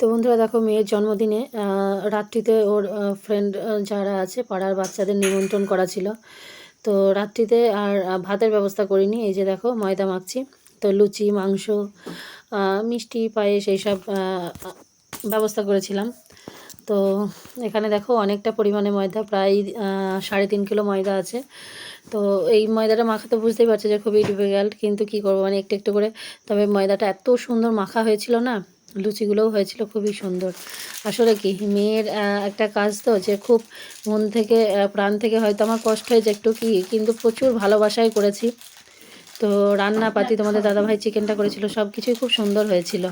তো বন্ধুরা দেখো মেয়ের জন্মদিনে রাত্রিতে ওর ফ্রেন্ড যারা আছে পাড়ার বাচ্চাদের নিমন্ত্রণ করা ছিল। তো রাত্রিতে আর ভাতের ব্যবস্থা করিনি। এই যে দেখো ময়দা মাখছি। তো লুচি, মাংস মিষ্টি, পায়েস এইসব ব্যবস্থা করেছিলাম। তো এখানে দেখো অনেকটা পরিমাণে ময়দা, প্রায় সাড়ে তিন কিলো ময়দা আছে। তো এই ময়দাটা মাখাতে বুঝতেই পারছ যে খুবই ডিফিকাল্ট কিন্তু কি করব? মানে একটু একটু করে। তবে ময়দাটা এত সুন্দর মাখা হয়েছিল না লুচিগুলোও হয়েছিল, খুবই সুন্দর। আসলে কি, মেয়ের একটা কাজ তো যে খুব মন থেকে প্রাণ থেকে হয়তো আমার কষ্ট হয়েছে একটু কি, কিন্তু প্রচুর ভালোবাসাই করেছি। তো রান্না পাতি তোমাদের দাদাভাই চিকেনটা করেছিল সব কিছুই খুব সুন্দর হয়েছিল।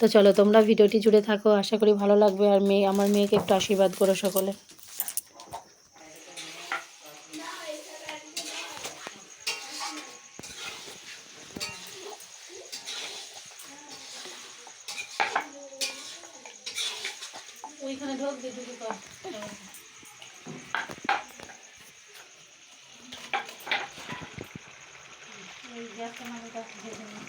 তো চলো, তোমরা ভিডিওটি জুড়ে থাকো, আশা করি ভালো লাগবে। আর মেয়ে, আমার মেয়েকে একটু আশীর্বাদ করো সকলে ওইখানে ঢোক দিয়ে ঢুকে কর এই গ্যাসটা মানে গ্যাস ভেজে নিই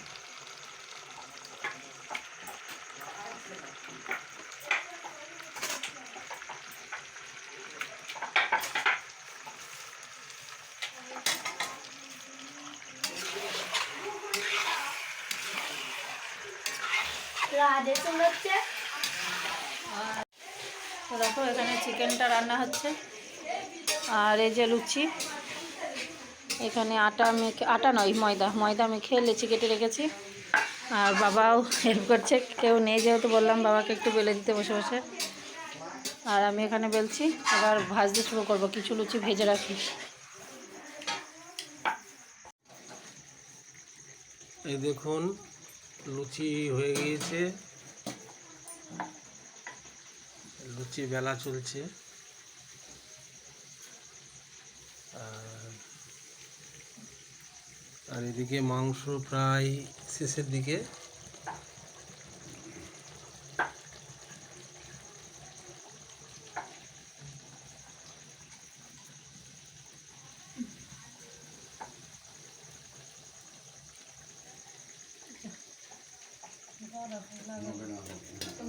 তো দেখো এখানে চিকেনটা রান্না হচ্ছে। আর এই যে লুচি। এখানে আটা মেখে, আটা নয়, ময়দা ময়দা মেখে লেচি কেটে রেখেছি। আর বাবাও হেল্প করছে, কেউ নেই যেহেতু বললাম, বাবাকে একটু বেলে দিতে বসে বসে। আর আমি এখানে বেলছি, এবার ভাজতে শুরু করব, কিছু লুচি ভেজে রাখি। এই দেখুন, লুচি হয়ে গিয়েছে। লুচি বেলা চলছে। আর এদিকে মাংস প্রায় শেষের দিকে।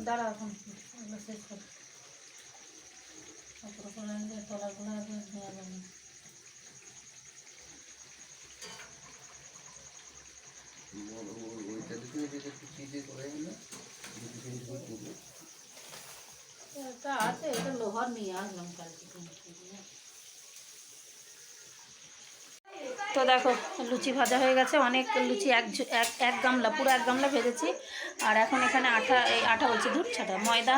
দাঁড়া এখন শেষ কর। তলাগুলো দেওয়া যাবে। লোহার তো দেখো, লুচি ভাজা হয়ে গেছে, অনেক লুচি এক এক এক গামলা, পুরো এক গামলা ভেজেছি। আর এখন এখানে আঠা, এই আঠা বলছি দুধ ছাটা, ময়দা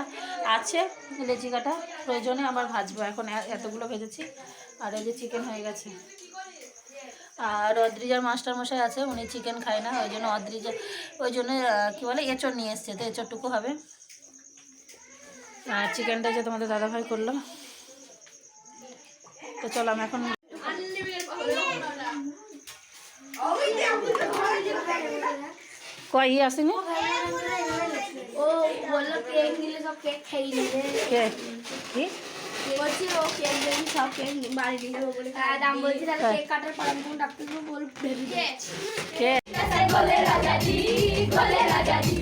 আছে লেচি কাটা প্রয়োজনে আবার ভাজবো। এখন এতগুলো ভেজেছি, আর এই যে চিকেন হয়ে গেছে। আর অদ্রিজার মাস্টার মশাই আছে উনি চিকেন খায় না ওই জন্য অদ্রিজা ওই জন্য কী বলে এঁচড় নিয়ে এসছে তো এঁচড়টুকু হবে। আর চিকেনটা যে তোমাদের দাদাভাই করল। তো চলো আমি এখন কই আসেনি? ও বলল কেক নিলে সব কেক নিলে কি? বলছি ও কেক দেবি সব কেক বাড়ি নিয়ে যাব বলে হ্যাঁ দাম বলছি তাহলে কেক কাটার পর আমি তখন ডাক্তারকে বল। ভেবে দিচ্ছি কে? গোলে রাজা জি গোলে রাজা জি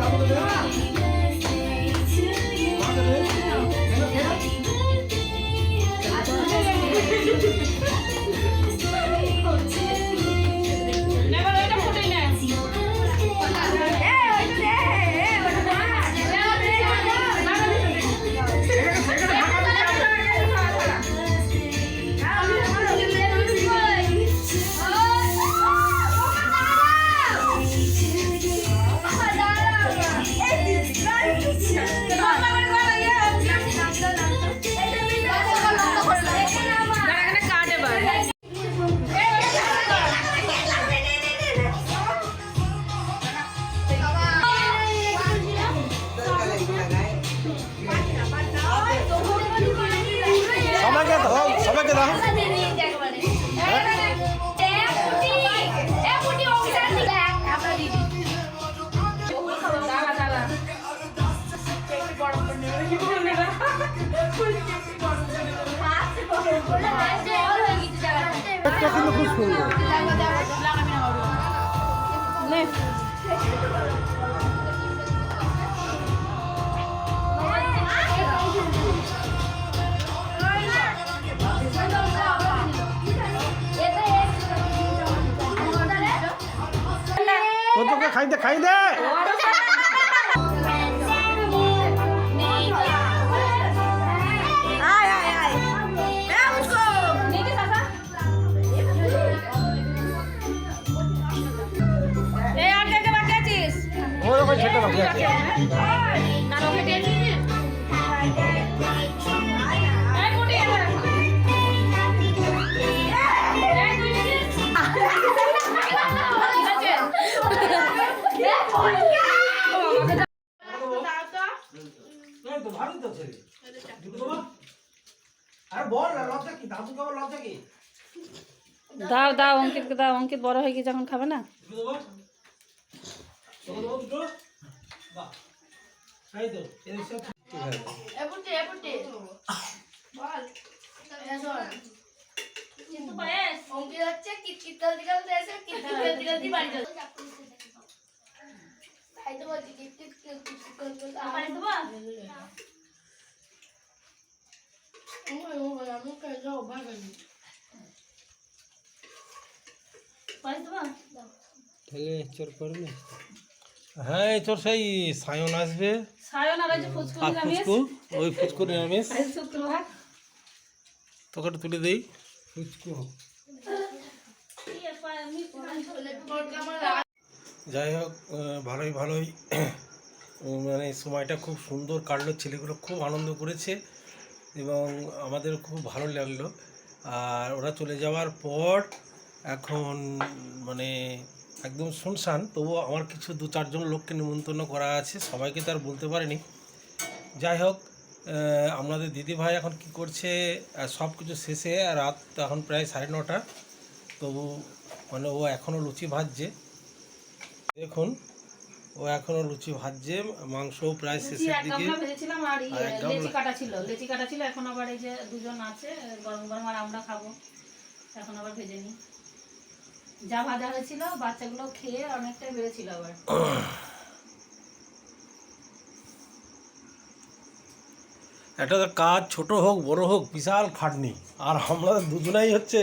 বাবাকে জায়গাটা। কিন্তু খুব সুন্দর তোকে খাই দে খাই দে দাও দাও অঙ্কিতকে দাও। অঙ্কিত বড় হয়ে গিয়ে যখন খাবে না। দুটো দেবো তোকে দেবো দুটো বাহ তাই তো এই সব অঙ্কিত হচ্ছে কিটকিট জলদি জলদি এসে কিটকিট জলদি জলদি বাড়ি যাবে তাই তো বলছি কিটকিট কিটকিট জলদি বাড়ি দেবো তাহলে চোর করবে হ্যাঁ চোর সেই সায়ন আসবে। সায়ন আর ওই ফুচকু? ওই ফুচকু নিরামিষ। তোকে তুলে দেই। ফুচকু। যাই হোক ভালোই ভালোই। মানে সময়টা খুব সুন্দর কাটলো ছেলেগুলো খুব আনন্দ করেছে এবং আমাদের খুব ভালো লাগল। আর ওরা চলে যাওয়ার পর এখন মানে একদম শুনশান তবুও আমার কিছু দু চারজন লোককে নিমন্ত্রণ করা আছে সবাইকে তো আর বলতে পারিনি। যাই হোক আমাদের দিদিভাই এখন কি করছে সব কিছু শেষে রাত এখন প্রায় সাড়ে নটা তবু মানে ও এখনও লুচি ভাজছে। দেখুন ও এখনও লুচি ভাজছে মাংসও প্রায় শেষের দিকে। আর ইয়ে আর এক গামলা- লেচি কাটা ছিল লেচি কাটা ছিল এখন আবার এই যে দুজন আছে গরম গরম আর আমরা খাব এখন আবার ভেজে নিই। যা ভাজা হয়েছিল, বাচ্চাগুলো খেয়ে বেড়েছিল আবার। একটা কাজ ছোট হোক, বড় হোক, বিশাল খাটনি। আর আমরা দুজনাই হচ্ছে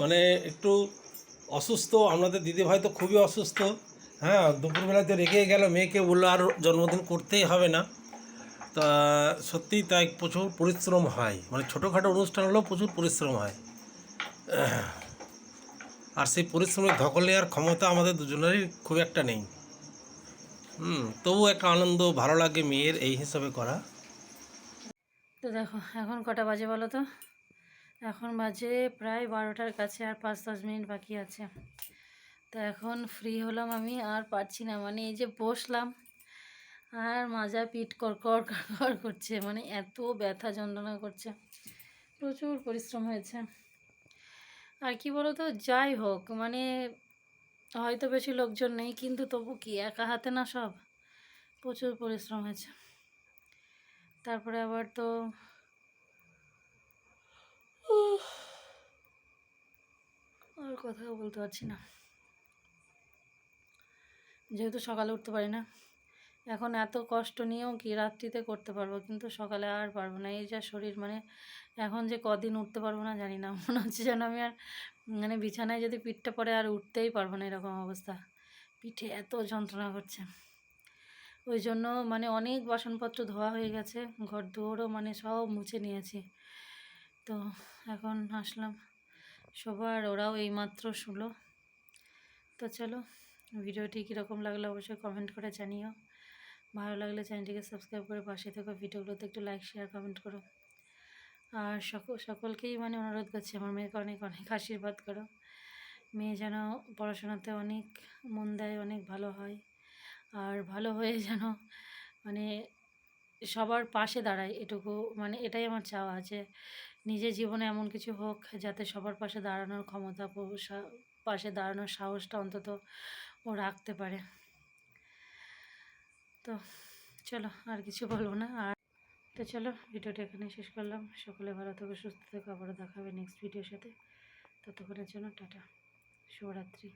মানে একটু অসুস্থ, আমাদের দিদিভাই তো খুবই অসুস্থ। হ্যাঁ দুপুরবেলাতে রেখে গেল, মেয়েকে বলল আর জন্মদিন করতেই হবে না। তা সত্যিই তাই প্রচুর পরিশ্রম হয়। মানে ছোটোখাটো অনুষ্ঠান হলেও প্রচুর পরিশ্রম হয়। আর সেই পরিশ্রমের ধকল নেওয়ার ক্ষমতা আমাদের দুজনেরই খুব একটা নেই। হুম, তবু একটা আনন্দ ভালো লাগে মেয়ের এই হিসাবে করা। তো দেখো, এখন কটা বাজে বলো তো? এখন বাজে প্রায় বারোটার কাছে আর পাঁচ দশ মিনিট বাকি আছে। তো এখন ফ্রি হলাম আমি, আর পারছি না। মানে এই যে বসলাম, আর মাজা পিঠ কড়কড় কড়কড় করছে। মানে এত ব্যথা যন্ত্রণা করছে। প্রচুর পরিশ্রম হয়েছে। আর কি বলো তো যাই হোক মানে হয়তো বেশি লোকজন নেই, কিন্তু তবু কি, একা হাতে না সব? প্রচুর পরিশ্রম হয়েছে। তারপরে আবার তো আর কথাও বলতে পারছি না। যেহেতু সকালে উঠতে পারি না, এখন এত কষ্ট নিয়েও কি রাত্রিতে করতে পারব? কিন্তু সকালে আর পারব না। এই যা শরীর মানে এখন যে কদিন উঠতে পারব না জানি না, মনে হচ্ছে যেন আমি আর মানে বিছানায় যদি পিঠটা পড়ে আর উঠতেই পারব না এরকম অবস্থা। পিঠে এত যন্ত্রণা করছে। ওই জন্য মানে অনেক বাসনপত্র ধোয়া হয়ে গেছে, ঘর দুয়ারও মানে সব মুছে নিয়েছি। তো এখন আসলাম সবার, ওরাও এইমাত্র শুলো। তো চলো, ভিডিওটি কীরকম লাগল অবশ্যই কমেন্ট করে জানিও। ভালো লাগলে চ্যানেলটিকে সাবস্ক্রাইব করে পাশে থেকো ভিডিওগুলোতে একটু লাইক শেয়ার কমেন্ট করো। আর সকল, সকলকেই মানে অনুরোধ করছি, আমার মেয়েকে অনেক অনেক আশীর্বাদ করো। মেয়ে যেন পড়াশোনাতে অনেক মন দেয়, অনেক ভালো হয়, আর ভালো হয়ে যেন মানে সবার পাশে দাঁড়ায়, এটুকু মানে এটাই আমার চাওয়া আছে। নিজের জীবনে এমন কিছু হোক, যাতে সবার পাশে দাঁড়ানোর ক্ষমতা পাশে দাঁড়ানোর সাহসটা অন্তত ও রাখতে পারে। তো, চলো আর কিছু বলব না, আর তো চলো ভিডিওটা এখানে শেষ করলাম। সকলে ভালো থেকো, সুস্থ থেকো, আবারও দেখা দেখাবে নেক্সট ভিডিওর সাথে। ততক্ষণের জন্য টাটা। শুভরাত্রি।